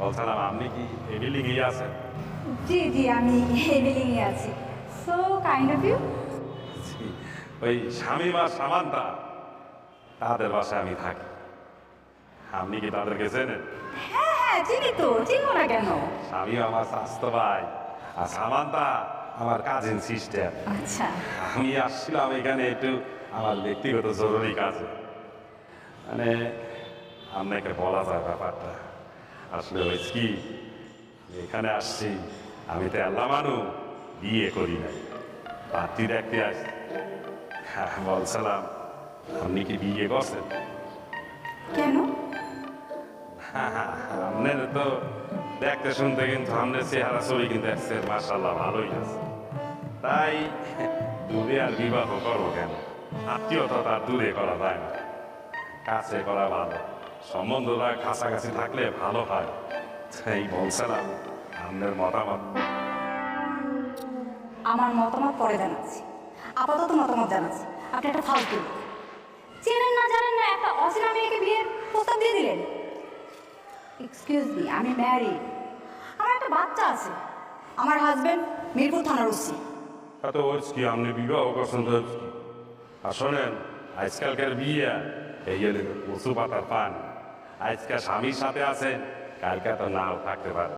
বলছিলাম আপনি কি এই বিল্ডিংয়ে আছেন জি জি আমি এই বিল্ডিংয়ে আছি সো কাইন্ড অফ ইউ ওই স্বামী বা সামান্তা তাদের বাসায় আমি থাকি। আপনি কি তাদেরকে চেনেন? হ্যাঁ হ্যাঁ চিনি তো চিনবো না কেন? স্বামী আমার স্বাস্থ্য ভাই আর সামান্তা আমার কাজিন সিস্টার আচ্ছা। আমি আসছিলাম এখানে একটু আমার ব্যক্তিগত জরুরি কাজে। মানে আপনাকে বলা যায় ব্যাপারটা। আসলে হয়েছে কি এখানে আসছি আমি তো আল্লাহ মানু বিয়ে করি নাই পাত্রী দেখতে আসছি হ্যাঁ বলছিলাম আপনি কি বিয়ে করছেন কেন আপনার তো দেখতে শুনতে কিন্তু আপনার চেহারা ছবি কিন্তু আসছে মার্শাল্লাহ ভালোই আছে তাই দূরে আর বিবাহ করব কেন আত্মীয়তা তার দূরে করা যায় না কাছে করা ভালো সম্বন্ধটা কাছাকাছি থাকলে ভালো হয়। তাই বলছিলাম আপনার মতামত। আমার মতামত পরে জানাচ্ছি। আপাতত মতামত জানাচ্ছি। আপনি একটা ফালতু। চেনেন না জানেন না একটা অচেনা মেয়েকে বিয়ের প্রস্তাব দিয়ে দিলেন। এক্সকিউজ মি আমি ম্যারি আমার একটা বাচ্চা আছে। আমার হাজবেন্ড মিরপুর থানার ওসি। এত ওর কি আপনি বিবাহ করছেন তো আর শোনেন আজকালকার বিয়ে, এই কচু পাতার পান। আজকাল স্বামীর সাথে আছেন, কালকে তো নাও থাকতে পারে।